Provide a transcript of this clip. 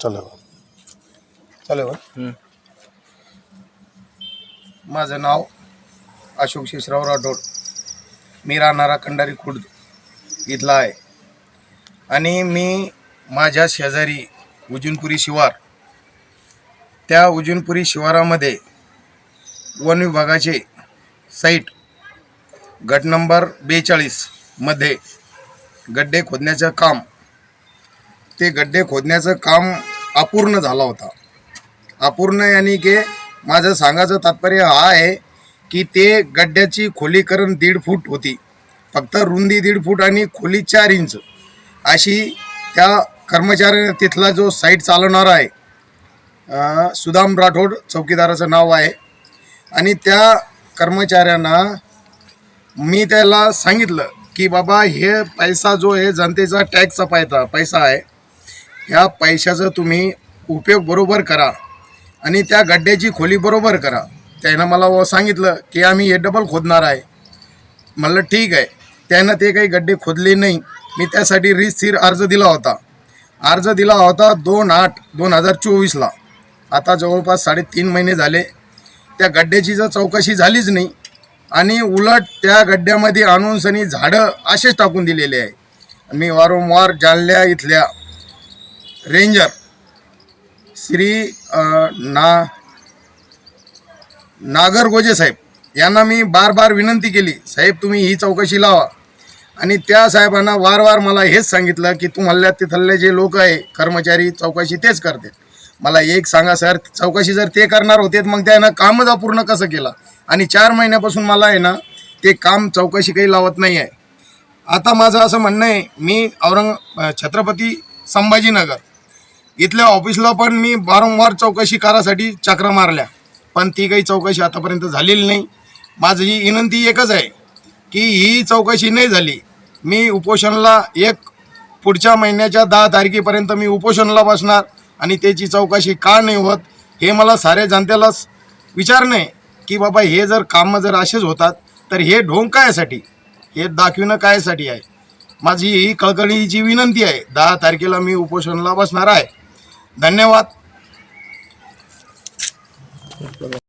चालेल हम्म. माझं नाव अशोक शिशराव राठोड. मी राहणारा कंडारी खुर्द इथला आहे. आणि मी माझ्या शेजारी उजूनपुरी शिवार. त्या उजूनपुरी शिवारामध्ये वन विभागाचे साईट गट नंबर बेचाळीसमध्ये गड्डे खोदण्याचं काम. ते गड्डे खोदण्याचं काम अपूर्ण झाला होता. अपूर्ण यानी की माझं सांगायचं तात्पर्य हा आहे की ते गड्ड्याची खोलीकरण दीड फूट होती. फक्त रुंदी दीड फूट आणि खोली चार इंच. अशी त्या कर्मचाऱ्याने तिथला जो साईट चालवणारा आहे सुदाम राठोड चौकीदाराचं नाव आहे. आणि त्या कर्मचाऱ्यांना मी त्याला सांगितलं की बाबा हे पैसा जो आहे जनतेचा टॅक्सचा पैसा पैसा आहे. ह्या पैशाचा तुम्ही उपयोग बरोबर करा आणि त्या गड्ड्याची खोली बरोबर करा. त्यानं मला व सांगितलं की आम्ही हे डबल खोदणार आहे. म्हणलं ठीक आहे. त्यानं ते काही गड्डे खोदले नाही. मी त्यासाठी रिस्थिर अर्ज दिला होता. अर्ज दिला होता दोन आठ दोन हजार चोवीसला आता जवळपास साडेतीन महिने झाले. त्या गड्ड्याची जर चौकशी झालीच नाही आणि उलट त्या गड्ड्यामध्ये आणून सनी झाडं असेच टाकून दिलेले आहे. मी वारंवार जालन्या इथल्या रेंजर श्री ना नागरगोजे साहेब. यांना मी बार बार विनंती केली. साहेब तुम्ही ही चौकशी लावा. आणि त्या साहेबांना वारवार मला हेच सांगितलं की तुम्हाला तिथले जे लोक आहे कर्मचारी चौकशी तेच करते मला एक सांगा सर चौकशी जर ते करणार होते मग त्यानं कामच अपूर्ण कसं केलं? आणि चार महिन्यापासून मला आहे ना ते काम चौकशी काही लावत नाही आहे. आता माझं असं म्हणणं आहे मी औरंग छत्रपती संभाजीनगर इथल्या ऑफिसला पण मी वारंवार चौकशी करासाठी चक्रा मारल्या. पण ती काही चौकशी आतापर्यंत झालेली नाही. माझी ही विनंती एकच आहे की ही चौकशी नाही झाली मी उपोषणला एक पुढच्या महिन्याच्या दहा तारखेपर्यंत मी उपोषणला बसणार आणि त्याची चौकशी का नाही होत हे मला साऱ्या जनतेलाच विचारणे की बाबा हे जर कामं जर असेच होतात तर हे ढोंग कायसाठी? हे दाखविणं कायसाठी आहे? माझी ही कळकळीची विनंती आहे दहा तारखेला मी उपोषणला बसणार आहे. धन्यवाद.